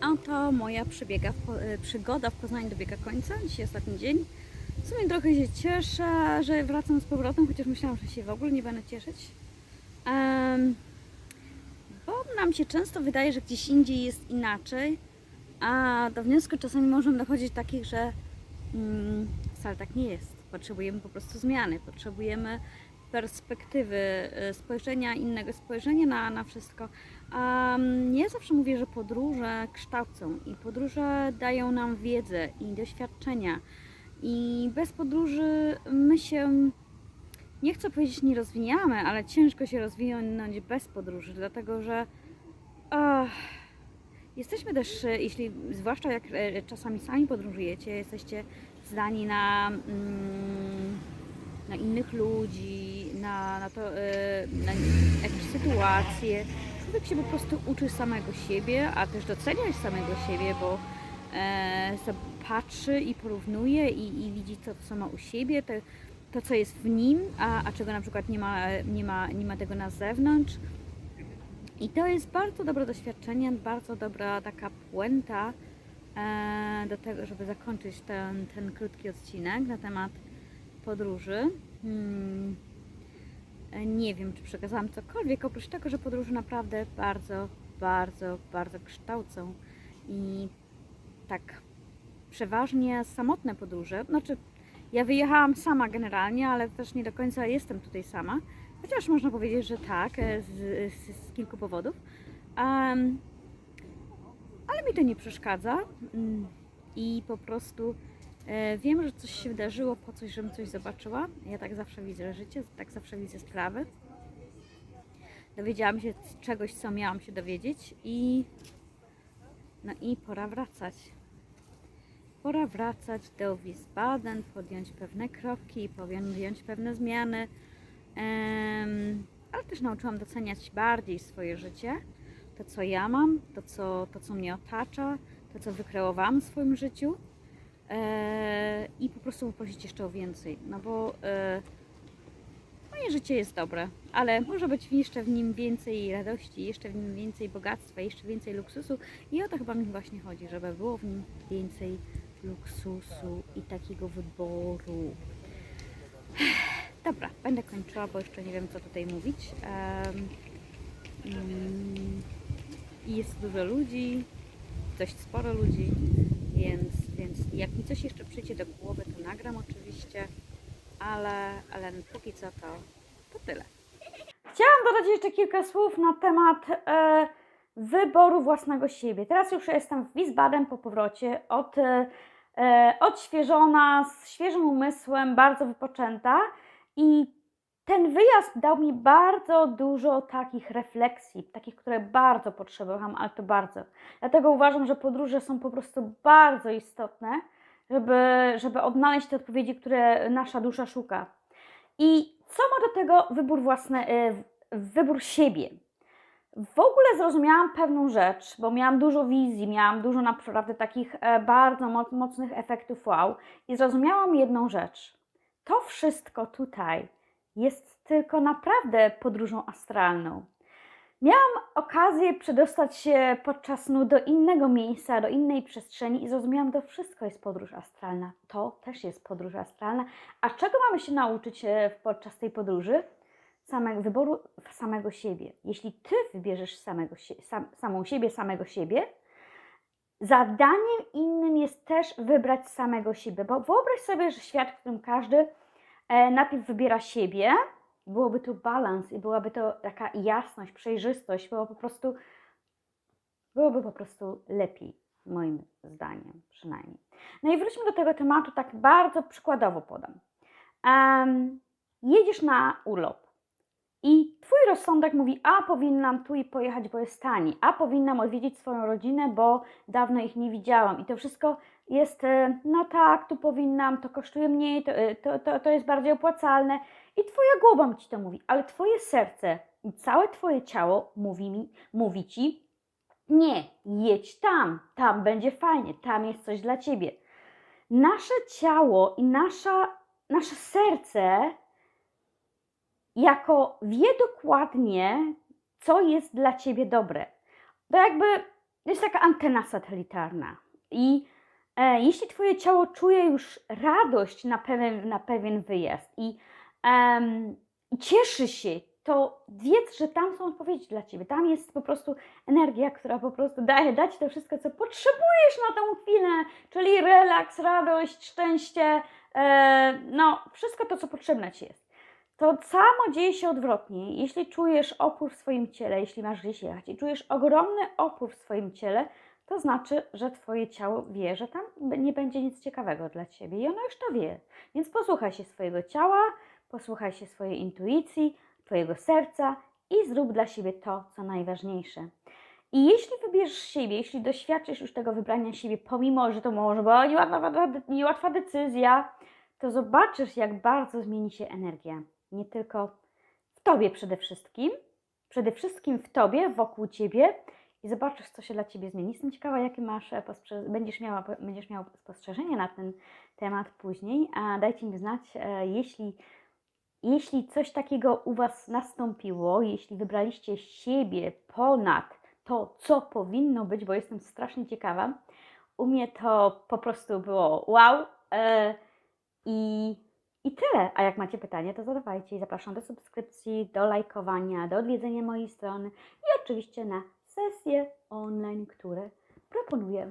Oto moja przebiega, e, przygoda w Poznaniu dobiega końca. Dzisiaj ostatni dzień. W sumie trochę się cieszę, że wracam z powrotem, chociaż myślałam, że się w ogóle nie będę cieszyć. Em, bo nam się często wydaje, że gdzieś indziej jest inaczej, a do wniosku czasami możemy dochodzić takich, że mm, wcale tak nie jest. Potrzebujemy po prostu zmiany, potrzebujemy perspektywy, e, spojrzenia, innego spojrzenia na, na wszystko. Um, ja zawsze mówię, że podróże kształcą i podróże dają nam wiedzę i doświadczenia. I bez podróży my się, nie chcę powiedzieć nie rozwijamy, ale ciężko się rozwinąć bez podróży, dlatego że ach, jesteśmy też, jeśli, zwłaszcza jak e, czasami sami podróżujecie, jesteście zdani na, mm, na innych ludzi, na, na, to, e, na jakieś sytuacje. Człowiek się po prostu uczy samego siebie, a też doceniać samego siebie, bo e, patrzy i porównuje i, i widzi to, co ma u siebie, te, to, co jest w nim, a, a czego na przykład nie ma, nie, ma, nie ma tego na zewnątrz. I to jest bardzo dobre doświadczenie, bardzo dobra taka puenta e, do tego, żeby zakończyć ten, ten krótki odcinek na temat podróży. Hmm. E, Nie wiem, czy przekazałam cokolwiek, oprócz tego, że podróże naprawdę bardzo, bardzo, bardzo kształcą i tak przeważnie samotne podróże. Znaczy, ja wyjechałam sama generalnie, ale też nie do końca jestem tutaj sama. Chociaż można powiedzieć, że tak, e, z, z, z kilku powodów. Em, ale mi to nie przeszkadza mm, i po prostu wiem, że coś się wydarzyło po coś, żebym coś zobaczyła. Ja tak zawsze widzę życie, tak zawsze widzę sprawy. Dowiedziałam się czegoś, co miałam się dowiedzieć i no i pora wracać. Pora wracać do Wiesbaden, podjąć pewne kroki, podjąć pewne zmiany. Em, ale też nauczyłam doceniać bardziej swoje życie, to co ja mam, to co, to, co mnie otacza, to co wykreowałam w swoim życiu e, i po prostu poprosić jeszcze o więcej, no bo e, moje życie jest dobre, ale może być jeszcze w nim więcej radości, jeszcze w nim więcej bogactwa, jeszcze więcej luksusu i o to chyba mi właśnie chodzi, żeby było w nim więcej luksusu i takiego wyboru. Dobra, będę kończyła, bo jeszcze nie wiem, co tutaj mówić. Mm, I jest dużo ludzi, dość sporo ludzi, więc, więc jak mi coś jeszcze przyjdzie do głowy, to nagram oczywiście, ale, ale póki co to, to tyle. Chciałam dodać jeszcze kilka słów na temat e, wyboru własnego siebie. Teraz już jestem w Wiesbaden po powrocie, od, e, e, odświeżona, z świeżym umysłem, bardzo wypoczęta. I ten wyjazd dał mi bardzo dużo takich refleksji, takich, które bardzo potrzebowałam, ale to bardzo. Dlatego uważam, że podróże są po prostu bardzo istotne, żeby, żeby odnaleźć te odpowiedzi, które nasza dusza szuka. I co ma do tego wybór własny, y, wybór siebie? W ogóle zrozumiałam pewną rzecz, bo miałam dużo wizji, miałam dużo naprawdę takich e, bardzo moc- mocnych efektów wow i zrozumiałam jedną rzecz to wszystko tutaj jest tylko naprawdę podróżą astralną. Miałam okazję przedostać się podczas snu do innego miejsca, do innej przestrzeni i zrozumiałam, to wszystko jest podróż astralna. To też jest podróż astralna. A czego mamy się nauczyć e, podczas tej podróży? Samego, wyboru samego siebie. Jeśli ty wybierzesz samego, sam, samą siebie, samego siebie, Zadaniem innym jest też wybrać samego siebie, bo wyobraź sobie, że świat, w którym każdy najpierw wybiera siebie, byłoby to balans i byłaby to taka jasność, przejrzystość, było po prostu, byłoby po prostu lepiej, moim zdaniem przynajmniej. No i wróćmy do tego tematu, tak bardzo przykładowo podam. Em, jedziesz na urlop i twój rozsądek mówi, a powinnam tu i pojechać, bo jest taniej, a powinnam odwiedzić swoją rodzinę, bo dawno ich nie widziałam. I to wszystko jest, e, no tak, tu powinnam, to kosztuje mniej, to, e, to, to, to jest bardziej opłacalne. I twoja głowa ci to mówi, ale twoje serce i całe twoje ciało mówi, mi, mówi ci, nie, jedź tam, tam będzie fajnie, tam jest coś dla ciebie. Nasze ciało i nasza, nasze serce jako wie dokładnie, co jest dla ciebie dobre. To jakby jest taka antena satelitarna. I e, jeśli Twoje ciało czuje już radość na pewien, na pewien wyjazd i i cieszy się, to wiedz, że tam są odpowiedzi dla Ciebie. Tam jest po prostu energia, która po prostu daje dać to wszystko, co potrzebujesz na tą chwilę, czyli relaks, radość, szczęście, e, no wszystko to, co potrzebne Ci jest. To samo dzieje się odwrotnie. Jeśli czujesz opór w swoim ciele, jeśli masz gdzieś jechać i czujesz ogromny opór w swoim ciele, to znaczy, że Twoje ciało wie, że tam nie będzie nic ciekawego dla Ciebie i ono już to wie. Więc posłuchaj się swojego ciała, posłuchaj się swojej intuicji, Twojego serca i zrób dla siebie to, co najważniejsze. I jeśli wybierzesz siebie, jeśli doświadczysz już tego wybrania siebie, pomimo, że to może była niełatwa, niełatwa decyzja, to zobaczysz, jak bardzo zmieni się energia. Nie tylko w Tobie przede wszystkim, przede wszystkim w Tobie, wokół Ciebie i zobaczysz, co się dla Ciebie zmieni. Jestem ciekawa, jakie masz, e, będziesz, miała, będziesz miał spostrzeżenie na ten temat później, a dajcie mi znać, e, jeśli jeśli coś takiego u Was nastąpiło, jeśli wybraliście siebie ponad to, co powinno być, bo jestem strasznie ciekawa, u mnie to po prostu było wow. E, i, I tyle. A jak macie pytanie, to zadawajcie zapraszam do subskrypcji, do lajkowania, do odwiedzenia mojej strony i oczywiście na sesje online, które proponuję